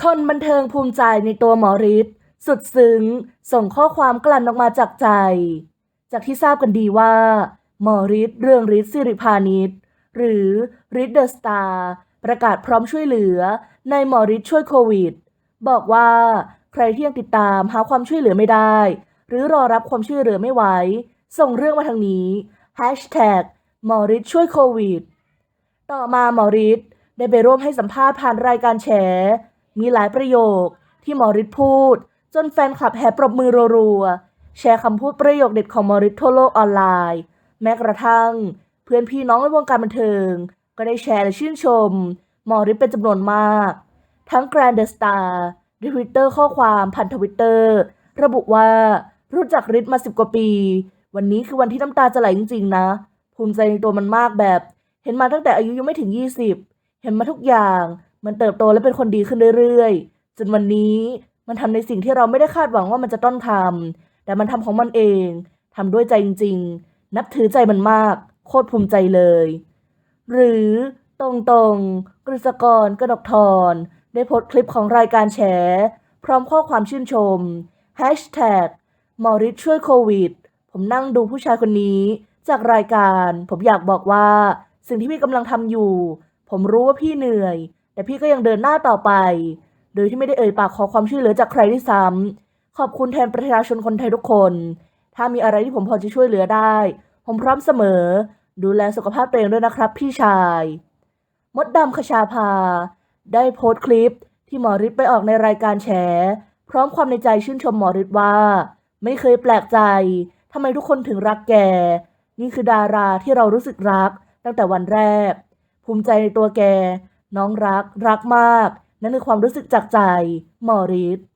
คนบันเทิงภูมิใจในตัวหมอฤทธิ์สุดซึ้ง ส่งข้อความกลั่นออกมาจากใจ จากที่ทราบกันดีว่า หมอฤทธิ์เรื่องฤทธิ์สิริพานิชหรือฤทธิ์เดอะสตาร์ประกาศพร้อมช่วยเหลือ ในหมอฤทธิ์ช่วยโควิด บอกว่าใครที่ยังติดตามหาความช่วยเหลือไม่ได้ หรือรอรับความช่วยเหลือไม่ไหว ส่งเรื่องมาทางนี้ Hashtag หมอฤทธิ์ช่วยโควิด ต่อมาหมอฤทธิ์ได้ไปร่วมให้สัมภาษณ์ผ่านรายการแฉ มีหลายประโยคที่มอฤทธิ์พูด จนแฟนคลับแห่ปรบมือรัวๆแชร์คำพูดประโยคเด็ดของมอฤทธิ์ทั่วโลกออนไลน์ แม้กระทั่ง เพื่อนพี่น้องในวงการบันเทิง ก็ได้แชร์และชื่นชม มอฤทธิ์เป็นจำนวนมาก ทั้ง Grand The Star ในทวิตเตอร์ข้อความผ่านทวิตเตอร์ระบุว่ารู้จักฤทธิ์มาสิบกว่าปี วันนี้คือวันที่น้ำตาจะไหลจริงๆนะ ภูมิใจในตัวมันมากแบบ เห็นมาตั้งแต่อายุยังไม่ถึง 20 เห็นมาทุกอย่าง มันเติบโตและเป็นคนดีขึ้นเรื่อยๆ จนวันนี้มันทำในสิ่งที่เราไม่ได้คาดหวังว่ามันจะต้องทำแต่มันทำของมันเองทำด้วยใจจริง ๆ นับถือใจมันมาก โคตรภูมิใจเลย หรือตรงตรงๆกฤษกรกนกทรได้โพสต์คลิปของรายการแฉ พร้อมข้อความชื่นชม Hashtag มอฤทธิ์ช่วยโควิด ผมนั่งดูผู้ชายคนนี้ จากรายการ ผมอยากบอกว่า สิ่งที่พี่กำลังทำอยู่ ผมรู้ว่าพี่เหนื่อย แต่พี่ก็ยังเดินหน้าต่อไป โดยที่ไม่ได้เอ่ยปากขอความช่วยเหลือจากใครที่ซ้ำขอบคุณแทนประชาชนคนไทยทุกคน ถ้ามีอะไรที่ผมพอจะช่วยเหลือได้ ผมพร้อมเสมอ ดูแลสุขภาพตัวเองด้วยนะครับ พี่ชาย มดดำคชาภา ได้โพสต์คลิปที่หมอฤทธิ์ไปออกในรายการแฉ พร้อมความในใจชื่นชมหมอฤทธิ์ว่า ไม่เคยแปลกใจทำไมทุกคนถึงรักแก นี่คือดาราที่เรารู้สึกรักตั้งแต่วันแรก ภูมิใจในตัวแก น้องรักรักมาก นั่นคือความรู้สึกจากใจ หมอฤทธิ์